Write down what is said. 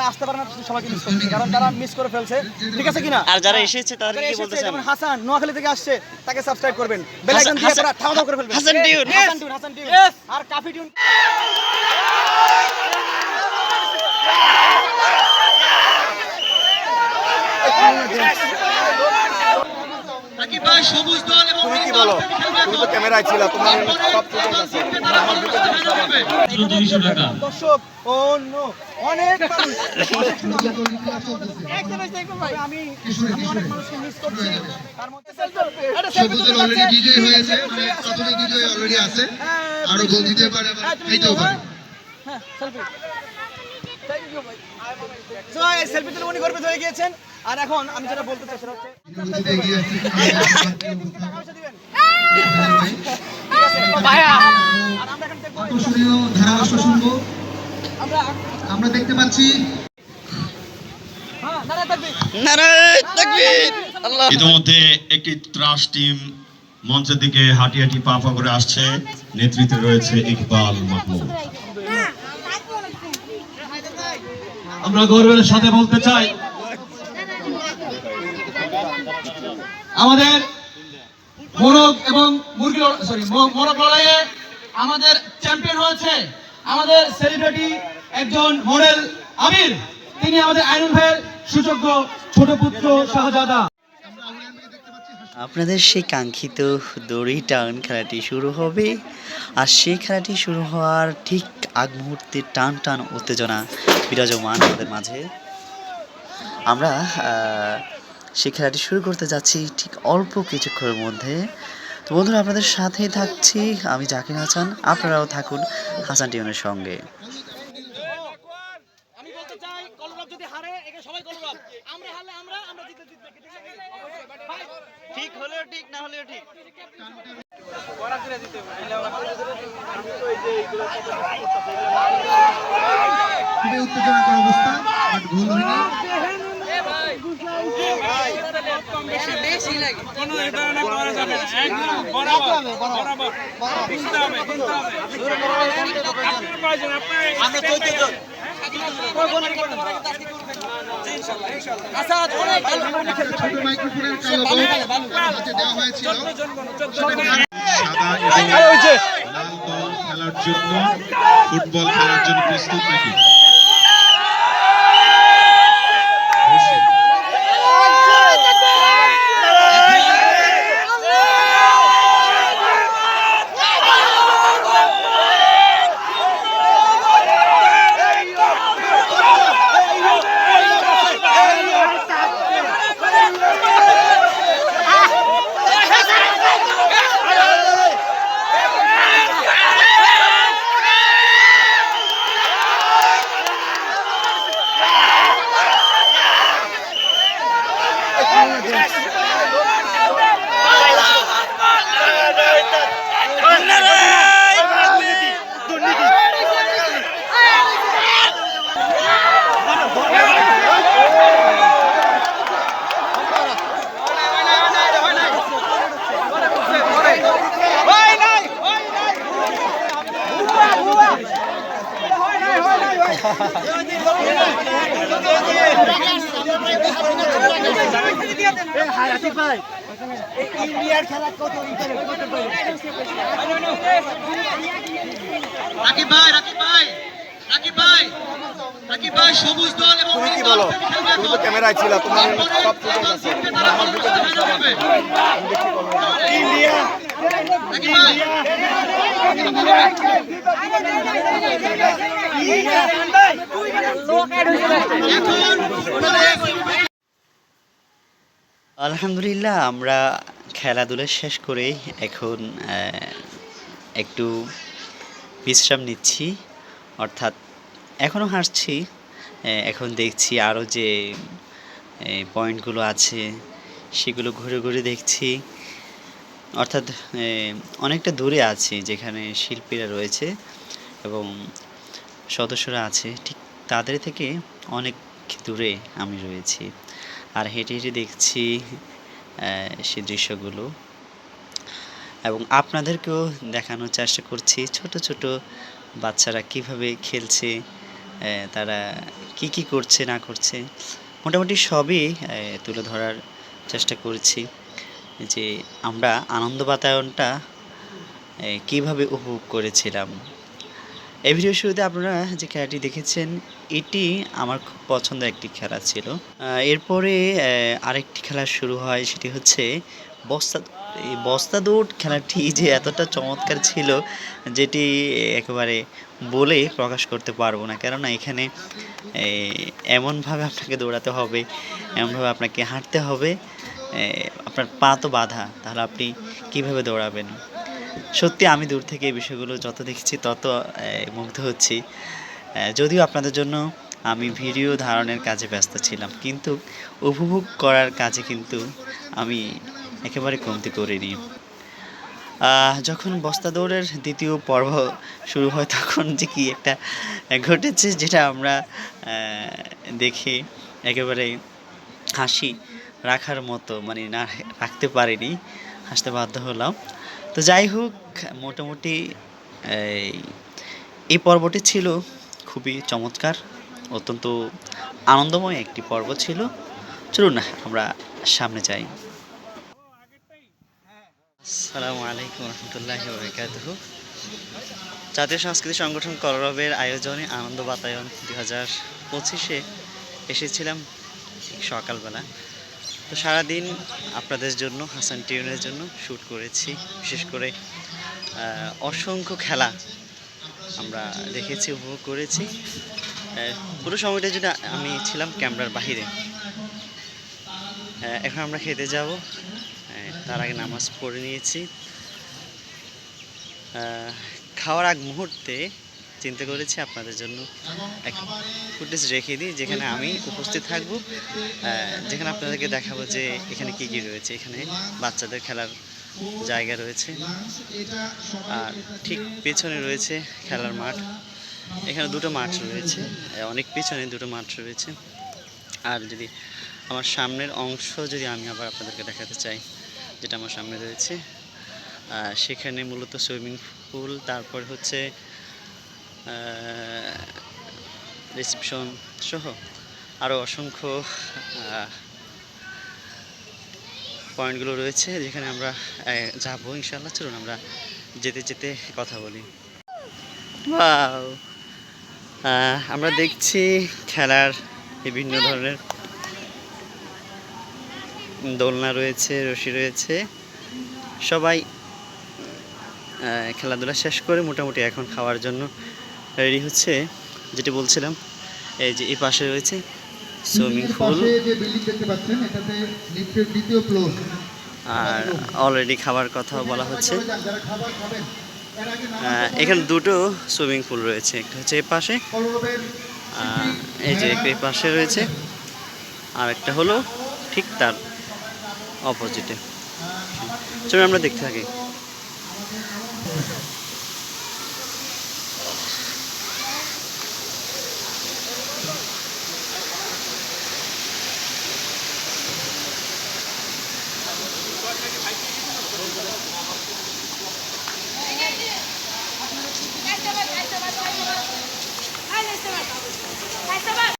যারা আসতে পারে না সবাইকে মিস করছে। কারণ তারা মিস করে ফেলছে ঠিক আছে কিনা? আর যারা এসেছে তাদের কি বলতে চান? যেমন হাসান নোয়াখালী থেকে আসছে তাকে সাবস্ক্রাইব করবেন। বেল আইকন দিয়ে পুরো ঠাও ঠাও করে ফেলবেন। Hasan tune. Hasan tune Hasan tune আর কাফি টিউন তুমি কি বলো? তুমি তো ক্যামেরায় ছিল তোমার সব ফুটেজ আছে দুইশো টাকা দর্শক অন্য অনেক আমি আমি অনেক মানুষকে মিস করছি। তার মধ্যে সবুজের অলরেডি বিজয় হয়েছে মানে প্রাথমিক বিজয় অলরেডি আছে। আরও গোল দিতে পারে আবার পারে। হ্যাঁ সেলফি থ্যাংক ইউ ভাই। সো এই সেলফি তুলে উনি গর্বিত হয়ে গিয়েছেন। আর এখন আমি যেটা বলতে চাই সেটা হচ্ছে শুরুতে এগিয়ে আছে টাকা পয়সা দিবেন ঠিক আছে ভাইয়া আর আমরা দেখতে পাচ্ছি হ্যাঁ ইতিমধ্যে একটি ত্রাস টিম মঞ্চের দিকে হাঁটি হাঁটি পা পা করে আসছে। নেতৃত্বে রয়েছে ইকবাল মাহমুদ। আমরা গৌরবের সাথে বলতে চাই। আমাদের মোরগ এবং মুরগি সরি মোরগ লড়াইয়ে আমাদের চ্যাম্পিয়ন হয়েছে আমাদের সেলিব্রিটি একজন মডেল আমির তিনি আমাদের আইনুল ভাইয়ের সুযোগ্য ছোট পুত্র শাহজাদা। আপনাদের সেই কাঙ্ক্ষিত দড়ি টান খেলাটি শুরু হবে। আর সেই খেলাটি শুরু হওয়ার ঠিক আগ মুহূর্তে টান টান উত্তেজনা বিরাজমান আমাদের মাঝে। আমরা সেই খেলাটি শুরু করতে যাচ্ছি ঠিক অল্প কিছুক্ষণের মধ্যে। তো বন্ধুরা, আপনাদের সাথেই থাকছি। আমি জাকির হাসান, আপনারাও থাকুন হাসান টিউনের সঙ্গে আমি বলতে চাই কলরব যদি হারে একে সবাই কলরব আমরা হারলে আমরা আমরা জিতে জিতবে ঠিক আছে ভাই ঠিক হলেও ঠিক না হলেও ঠিক। খুবই উত্তেজনাকর অবস্থা বাট গোল হয়নি আসাদ অনেক সাদা এবং লাল বল খেলার জন্য ফুটবল খেলার জন্য প্রস্তুত নাকি? রাকিব ভাই। রাকিব ভাই রাকিব ভাই রাকিব ভাই সবুজ দল এবং তুমি কি বলো? তুমি তো ক্যামেরায় ছিল তোমার সব ফুটেজ আছে। রাকিব ভাই। আলহামদুলিল্লাহ, আমরা খেলাধুলা শেষ করে এখন একটু বিশ্রাম নিচ্ছি। অর্থাৎ এখনও হাসছি এখন দেখছি আরও যে পয়েন্টগুলো আছে, সেগুলো ঘুরে ঘুরে দেখছি। অর্থাৎ অনেকটা দূরে আছি, যেখানে শিল্পীরা রয়েছে এবং সদস্যরা আছে। ঠিক তাদের থেকে অনেক দূরে আমি রয়েছি। আর হেঁটে হেঁটে দেখছি সে দৃশ্যগুলো। এবং আপনাদেরকেও দেখানোর চেষ্টা করছি, ছোট ছোট বাচ্চারা কীভাবে খেলছে তারা কি কি করছে, না করছে। মোটামুটি সবই তুলে ধরার চেষ্টা করছি যে আমরা আনন্দ বাতায়নটা কীভাবে উপভোগ করেছিলাম। এই ভিডিও শুরুতে আপনারা যে খেলাটি দেখেছেন, এটি আমার খুব পছন্দের একটি খেলা ছিল। এরপরে আরেকটি খেলা শুরু হয়, সেটি হচ্ছে বস্তা, এই বস্তা দৌড় খেলাটি যে এতটা চমৎকার ছিল, যেটি একেবারে বলে প্রকাশ করতে পারব না। কেননা এখানে এমনভাবে আপনাকে দৌড়াতে হবে, এমনভাবে আপনাকে হাঁটতে হবে আপনার পা তো বাঁধা, তাহলে আপনি কীভাবে দৌড়াবেন? সত্যি আমি দূর থেকে এই বিষয়গুলো যত দেখেছি, তত মুগ্ধ হচ্ছি। যদিও আপনাদের জন্য আমি ভিডিও ধারণের কাজে ব্যস্ত ছিলাম, কিন্তু উপভোগ করার কাজে কিন্তু আমি একেবারে কমতি করিনি। যখন বস্তা দৌড়ের দ্বিতীয় পর্ব শুরু হয়, তখন যে কি একটা ঘটেছে যেটা আমরা দেখে একেবারে হাসি রাখার মতো মানে না, রাখতে পারিনি, হাসতে বাধ্য হলাম। তো যাই হোক, মোটামুটি এই পর্বটি ছিল খুবই চমৎকার, অত্যন্ত আনন্দময় একটি পর্ব ছিল। চলুন না, আমরা সামনে যাই। আসসালামু আলাইকুম রহমতুল্লাহ জাতীয় সাংস্কৃতিক সংগঠন কলরবের আয়োজনে আনন্দ বাতায়ন দু হাজার পঁচিশে এসেছিলাম ঠিক সকালবেলা। তো সারাদিন আপনাদের জন্য, হাসান টিউনের জন্য শ্যুট করেছি। বিশেষ করে অসংখ্য খেলা আমরা দেখেছি, উপভোগ করেছি। পুরো সময়টা জুড়ে আমি ছিলাম ক্যামেরার বাহিরে এখন আমরা খেতে যাব। তার আগে নামাজ পড়ে নিয়েছি। খাওয়ার আগ মুহূর্তে চিন্তা করেছি আপনাদের জন্য এক ফুটেজ রেখে দিই, যেখানে আমি উপস্থিত থাকব। যেখানে আপনাদেরকে দেখাবো যে এখানে কি কি রয়েছে, এখানে বাচ্চাদের খেলার জায়গা রয়েছে। আর ঠিক পেছনে রয়েছে খেলার মাঠ। এখানে দুটো মাঠ রয়েছে অনেক পেছনে দুটো মাঠ রয়েছে। আর যদি আমার সামনের অংশ যদি আমি আবার আপনাদেরকে দেখাতে চাই, যেটা আমার সামনে রয়েছে সেখানে মূলত সুইমিং পুল, তারপর হচ্ছে রিসেপশন সহ আরও অসংখ্য পয়েন্টগুলো রয়েছে যেখানে আমরা যাব ইনশাল্লাহ চলুন আমরা যেতে যেতে কথা বলি! আমরা দেখছি খেলার বিভিন্ন ধরনের দোলনা রয়েছে, রশি রয়েছে। সবাই খেলাধুলা শেষ করে মোটামুটি এখন খাওয়ার জন্য রেডি হচ্ছে। যেটি বলছিলাম এই যে এই পাশে রয়েছে সুইমিং পুল। আর অলরেডি খাবার কথা বলা হচ্ছে। এখানে দুটো সুইমিং পুল রয়েছে একটা হচ্ছে এই পাশে এই যে এই পাশে রয়েছে আর একটা হলো ঠিক তার অপোজিটে চলুন আমরা দেখতে থাকি। 帰ってこい!